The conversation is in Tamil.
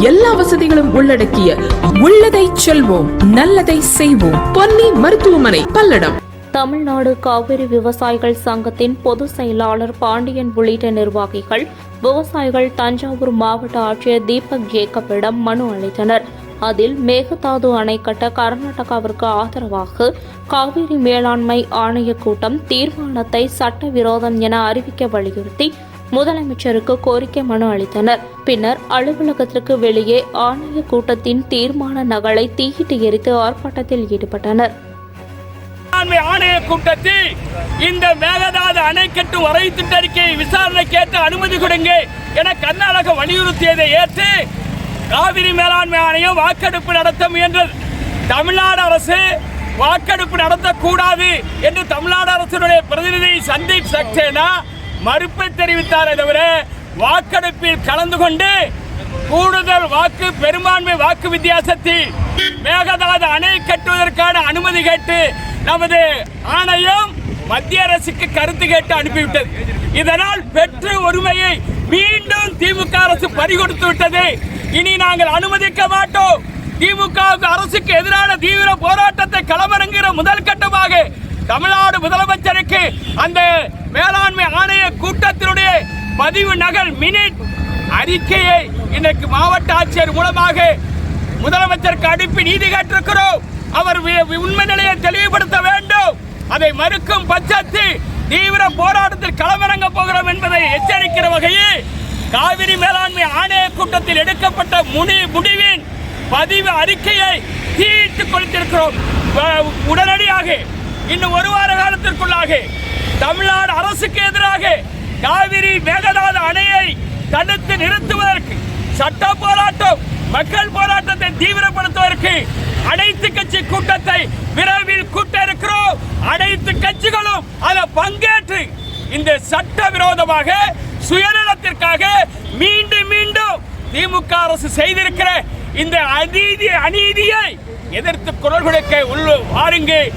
எல்லா வசதிகளும் உள்ளடக்கிய உள்ளதை செல்வோம் நல்லதை செய்வோம். பொன்னி மருத்துவமனை பல்லடம். தமிழ்நாடு காவிரி விவசாயிகள் சங்கத்தின் பொதுச் செயலாளர் பாண்டியன் உள்ளிட்ட நிர்வாகிகள் விவசாயிகள் தஞ்சாவூர் மாவட்ட ஆட்சியர் தீபக் ஜேக்கப்பிடம் மனு அளித்தனர். அதில் மேகதாது அணை கட்ட கர்நாடகாவிற்கு ஆதரவாக காவிரி மேலாண்மை ஆணைய கூட்டம் தீர்மானத்தை சட்டவிரோதம் என அறிவிக்க வலியுறுத்தி முதலமைச்சருக்கு கோரிக்கை மனு அளித்தனர். பின்னர் அலுவலகத்திற்கு வெளியே ஆணைய கூட்டத்தின் தீர்மான நகலை தீயிட்டு எரித்து ஆர்ப்பாட்டத்தில் ஈடுபட்டனர். ஆணைய கூட்டத்தில் இந்த மேகதாது அணைக்கட்டு வரை திட்டறிக்கையை விசாரணை கேட்டு அனுமதி கொடுங்க என கர்நாடக வலியுறுத்தியதை ஏற்று காவிரி மேலாண்மை ஆணையம் வாக்கெடுப்பு நடத்த முயன்றது. தமிழ்நாடு அரசு வாக்கெடுப்பு நடத்தக்கூடாது என்று தமிழ்நாடு அரசினுடைய பிரதிநிதி சந்தீப் சக்சேனா மறுப்பை தெரிவித்தாரே தவிர வாக்கெடுப்பில் கலந்து கொண்டு கூடுதல் வாக்கு பெரும்பான்மை வாக்கு வித்தியாசத்தில் மேகதாது அணை கட்டுவதற்கான அனுமதி கேட்டு நமது ஆணையம் மத்திய அரசுக்கு கருத்து கேட்டு அனுப்பிவிட்டது. இதனால் பெற்ற உரிமையை மீண்டும் திமுக அரசு பறிகொடுத்து விட்டது. இனி நாங்கள் அனுமதிக்க மாட்டோம். திமுக அரசுக்கு எதிரான தீவிர போராட்டத்தை களமிறங்குகிற முதல் கட்டமாக தமிழ்நாடு முதலமைச்சருக்கு அந்த கூட்டத்தினுடைய பதிவு நகல் மினிட் அறிக்கையை இன்றைக்கு மாவட்ட ஆட்சியர் மூலமாக முதலமைச்சருக்கு அனுப்பி நீதி கேட்டிருக்கிறோம். அவர் வி- உண்மை நிலையை தெளிவுபடுத்த வேண்டும். அதை மறுக்கும் பட்சத்தில் தீவிர போராட்டத்தில் களமிறங்க போகிறோம் என்பதை எச்சரிக்கிற வகையில் காவிரி மேலாண்மை ஆணைய கூட்டத்தில் எடுக்கப்பட்ட முடி முடிவின் பதிவு அறிக்கையை தீட்டு கொடுத்திருக்கிறோம். உடனடியாக இன்னும் ஒரு வார காலத்திற்குள்ளாக தமிழ்நாடு அரசுக்கு எதிராக காவிரி மேகதாது அணையை தடுத்து நிறுத்துவதற்கு சட்ட போராட்டம் மக்கள் போராட்டத்தை தீவிரப்படுத்துவதற்கு அனைத்து கட்சி கூட்டத்தை விரைவில் கூட்ட இருக்கிறோம் அனைத்து கட்சிகளும் அதை பங்கேற்று இந்த சட்ட விரோதமாக சுயநலத்திற்காக மீண்டும் மீண்டும் திமுக அரசு செய்திருக்கிற இந்த அநீதி அநீதியை எதிர்த்து குரல் கொடுக்க உள்ள வாருங்கள்.